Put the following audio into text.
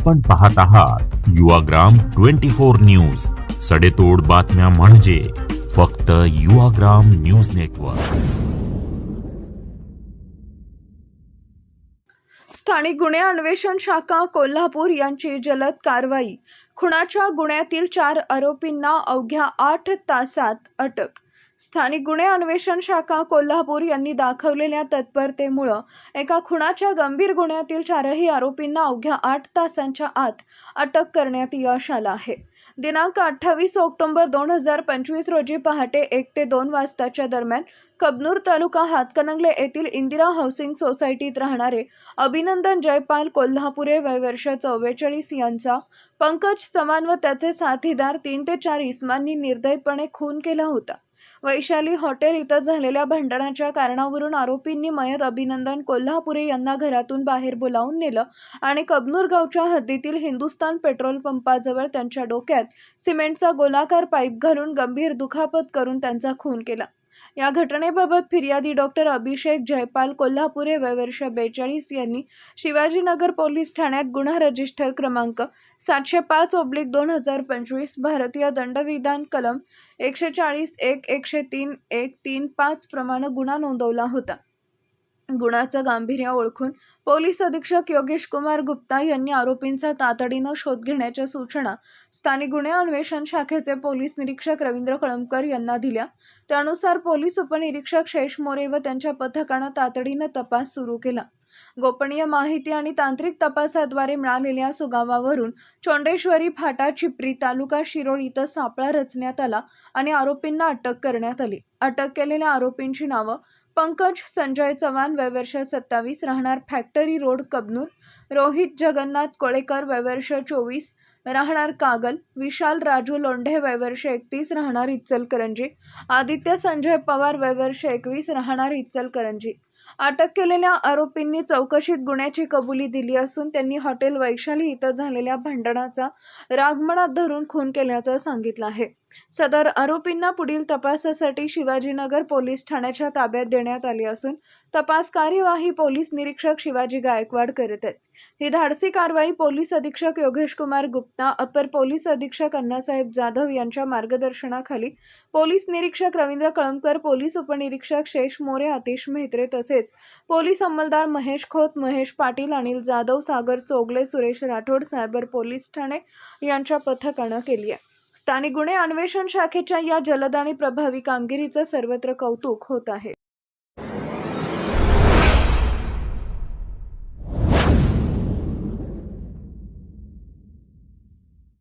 आपण पाहत आहात युवाग्राम ट्वेंटी फोर न्यूज. सडेतोड बातम्या म्हणजे फक्त युवाग्राम न्यूज नेटवर्क. स्थानिक गुन्हे अन्वेषण शाखा कोल्हापूर यांची जलद कारवाई. खुणाच्या गुन्ह्यातील चार आरोपींना अवघ्या आठ तासात अटक. स्थानिक गुन्हे अन्वेषण शाखा कोल्हापूर यांनी दाखवलेल्या तत्परतेमुळं एका खुणाच्या गंभीर गुन्ह्यातील चारही आरोपींना अवघ्या आठ तासांच्या आत अटक करण्यात यश आलं आहे. दिनांक अठ्ठावीस ऑक्टोबर दोन हजार पंचवीस रोजी पहाटे एक ते दोन वाजताच्या दरम्यान कबनूर तालुका हातकणंगले येथील इंदिरा हाऊसिंग सोसायटीत राहणारे अभिनंदन जयपाल कोल्हापुरे वयवर्ष चव्वेचाळीस यांचा पंकज चव्हाण व त्याचे साथीदार तीन ते चार इस्मांनी निर्दयपणे खून केला होता. वैशाली हॉटेल इथं झालेल्या भांडणाच्या कारणावरून आरोपींनी मयत अभिनंदन कोल्हापुरे यांना घरातून बाहेर बोलावून नेलं आणि कबनूर गावच्या हद्दीतील हिंदुस्तान पेट्रोल पंपाजवळ त्यांच्या डोक्यात सिमेंटचा गोलाकार पाईप घालून गंभीर दुखापत करून त्यांचा खून केला. या घटनेबाबत फिर्यादी डॉक्टर अभिषेक जयपाल कोल्हापुरे वयवर्ष बेचाळीस यांनी शिवाजीनगर पोलीस ठाण्यात गुन्हा रजिस्टर क्रमांक सातशे पाच ओब्लिक दोन हजार पंचवीस भारतीय दंडविधान कलम एकशे चाळीस एक एकशे तीन एक तीन पाच प्रमाणे गुन्हा नोंदवला होता. गुणाचं गांभीर्य ओळखून पोलीस अधीक्षक योगेश कुमार गुप्ता यांनी आरोपींचा तातडीनं शोध घेण्याच्या सूचना स्थानिक गुन्हे अन्वेषण शाखेचे पोलीस निरीक्षक रवींद्र कळमकर यांना दिल्या. त्यानुसार पोलीस उपनिरीक्षक शेष मोरे व त्यांच्या पथकानं तातडीनं तपास सुरू केला. गोपनीय माहिती आणि तांत्रिक तपासाद्वारे मिळालेल्या सुगावावरून चोंडेश्वरी फाटा चिपरी तालुका शिरोळ इथं सापळा रचण्यात आला आणि आरोपींना अटक करण्यात आली. अटक केलेल्या आरोपींची नावं पंकज संजय चव्हाण वयवर्ष सत्तावीस राहणार फॅक्टरी रोड कबनूर. रोहित जगन्नाथ कोळेकर वयवर्ष चोवीस. राहणार कागल विशाल राजू लोंढे वयवर्ष एकतीस राहणार इचलकरंजी. आदित्य संजय पवार वयवर्ष एकवीस राहणार इचलकरंजी. अटक केलेल्या आरोपींनी चौकशीत गुन्ह्याची कबुली दिली असून त्यांनी हॉटेल वैशाली इथं झालेल्या भांडणाचा रागमनात धरून खून केल्याचं सांगितलं आहे. सदर आरोपींना पुढील तपासासाठी शिवाजीनगर पोलीस ठाण्याच्या ताब्यात देण्यात आले असून तपास कार्यवाही पोलीस निरीक्षक शिवाजी गायकवाड करत आहेत. ही धाडसी कारवाई पोलीस अधीक्षक योगेश कुमार गुप्ता अपर पोलीस अधीक्षक अण्णासाहेब जाधव यांच्या मार्गदर्शनाखाली पोलीस निरीक्षक रवींद्र कळमकर पोलीस उपनिरीक्षक शेष मोरे आतिश मेहत्रे तसेच पोलीस अंमलदार महेश खोत महेश पाटील अनिल जाधव सागर चोगले सुरेश राठोड सायबर पोलीस ठाणे यांच्या पथकानं केली आहे. स्थानिक गुन्हे अन्वेषण शाखेच्या या जलद आणि प्रभावी कामगिरीचं सर्वत्र कौतुक होत आहे.